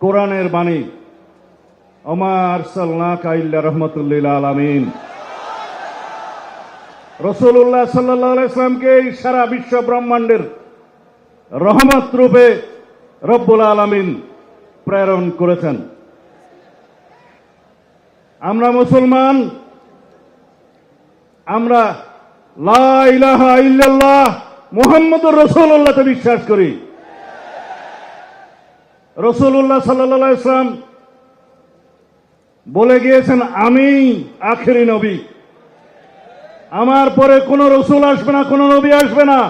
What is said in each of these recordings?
কোরআনের বাণী। আমার সাল্লাহ কাইল্লা রহমতুল্লিল আলমিন। রসুল্লাহ সাল্লাহ ইসলামকে সারা বিশ্ব ব্রহ্মাণ্ডের রহমত রূপে রব্বুল আলমিন প্রেরণ করেছেন। আমরা মুসলমান, আমরা লা ইলাহা ইল্লাল্লাহ মুহাম্মদুর রসুল্লাহতে বিশ্বাস করি। রসুল্লাহ সাল্লাহ ইসলাম বলে গিয়েছেন, আমি আখেরি নবী। আমার পরে কোন রসুল আসবে না, কোন নবী আসবে না।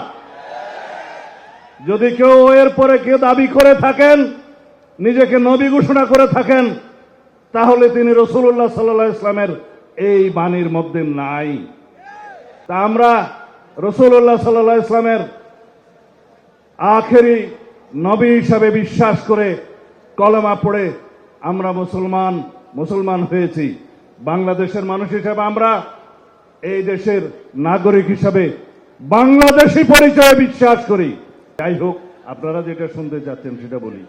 যদি কেউ এর পরে কেউ দাবি করে থাকেন, নিজেকে নবী ঘোষণা করে থাকেন, তাহলে তিনি রসুল্লাহ সাল্লাহ ইসলামের এই বাণীর মধ্যে নাই। তা আমরা রসুল্লাহ সাল্লাহ ইসলামের আখেরি নবী হিসাবে বিশ্বাস করে কলমা পড়ে আমরা মুসলমান মুসলমান হয়েছি। বাংলাদেশের মানুষ হিসাবে আমরা এই দেশের নাগরিক হিসাবে বাংলাদেশি পরিচয়ে বিশ্বাস করি। যাই হোক, আপনারা যেটা শুনতে চাচ্ছেন সেটা বলি।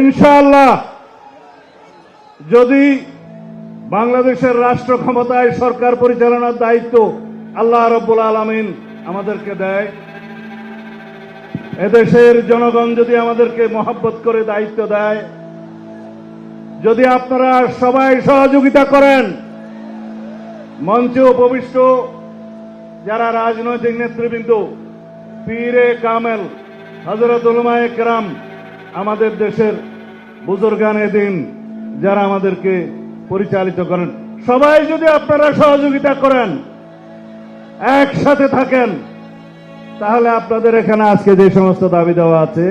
ইনশাআল্লাহ, যদি বাংলাদেশের রাষ্ট্র ক্ষমতায় সরকার পরিচালনার দায়িত্ব আল্লাহ রব্বুল আলমিন আমাদেরকে দেয়। এদেশের জনগণ যদি আমাদেরকে মহাব্বত করে দায়িত্ব দেয়, যদি আপনারা সবাই সহযোগিতা করেন মঞ্চে উপবিষ্ট যারা রাজনৈতিক নেতৃবৃন্দ, পীরে কামেল হজরত উলমায়ে কেরাম আমাদের দেশের বুজুর্গানে দিন যারা আমাদেরকে পরিচালিত করেন। সবাই যদি আপনারা সহযোগিতা করেন, একসাথে থাকেন, তাহলে আপনাদের এখানে আজকে যে সমস্ত দাবি দেওয়া আছে,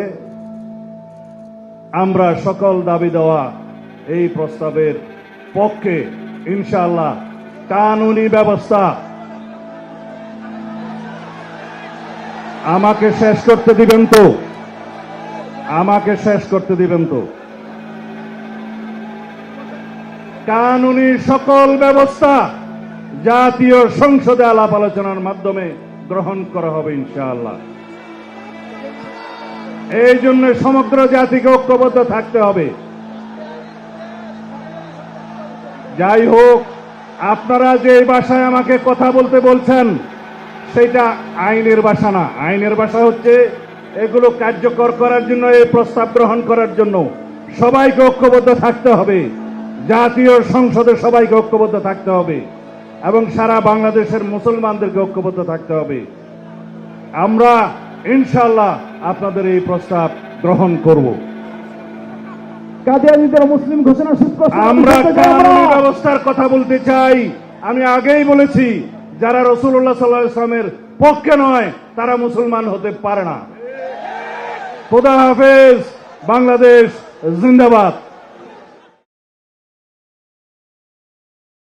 আমরা সকল দাবি দেওয়া এই প্রস্তাবের পক্ষে, ইনশাআল্লাহ, কানুনি ব্যবস্থা আমাকে শেষ করতে দিবেন তো? আমাকে শেষ করতে দিবেন তো? কানুনি সকল ব্যবস্থা জাতীয় সংসদে আলাপ আলোচনার মাধ্যমে গ্রহণ করা হবে ইনশাআল্লাহ। এই জন্য সমগ্র জাতিকে ঐক্যবদ্ধ থাকতে হবে। যাই হোক, আপনারা যে ভাষায় আমাকে কথা বলতে বলছেন, সেটা আইনের ভাষা না। আইনের ভাষা হচ্ছে এগুলো কার্যকর করার জন্য, এই প্রস্তাব গ্রহণ করার জন্য সবাইকে ঐক্যবদ্ধ থাকতে হবে। জাতীয় সংসদে সবাইকে ঐক্যবদ্ধ থাকতে হবে এবং সারা বাংলাদেশের মুসলমানদেরকে ঐক্যবদ্ধ থাকতে হবে। আমরা ইনশাল্লাহ আপনাদের এই প্রস্তাব গ্রহণ করব। কাদিয়ানিদের মুসলিম ঘোষণা আমরা। কানুনি ব্যবস্থার কথা বলতে চাই। আমি আগেই বলেছি যারা রসুল্লাহ সাল্লাহ ইসলামের পক্ষে নয় তারা মুসলমান হতে পারে না। খোদা হাফেজ বাংলাদেশ জিন্দাবাদ।